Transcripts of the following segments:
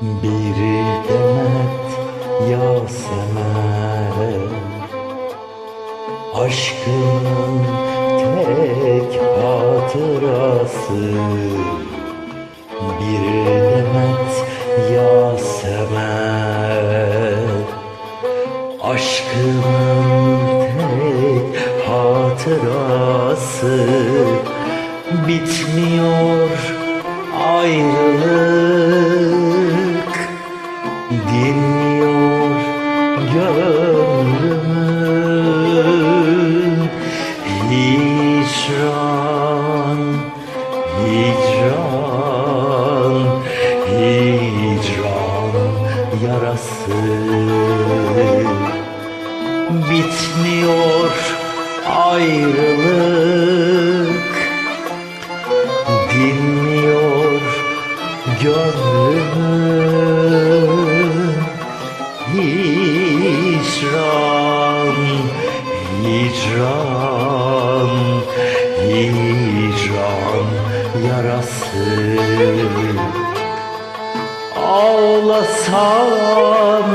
Bir demet Yasemen Aşkın tek hatırası. Bir demet Yasemen Aşkın tek hatırası. Bitmiyor ayrılık hicran, hicran yarası. Bitmiyor ayrılık Ağlasam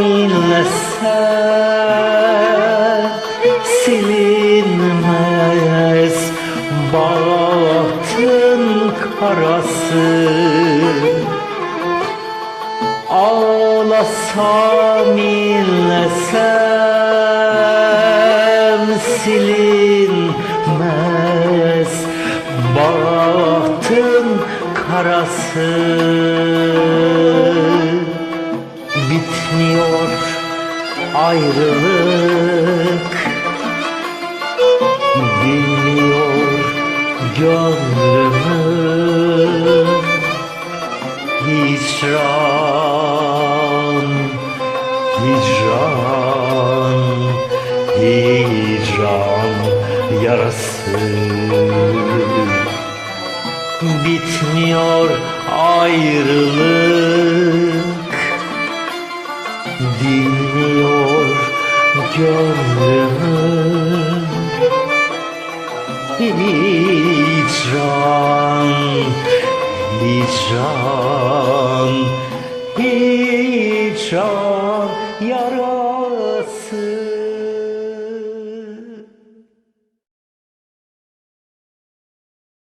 inlesem Silinmez bahtın karası. Ağlasam inlesem silinmez bahtın karası ayrılık. Dinmiyor gönlümün Hicran, hicran, hicran yarası. Bitmiyor ayrılık gönlümün Hicran, hicran, hicran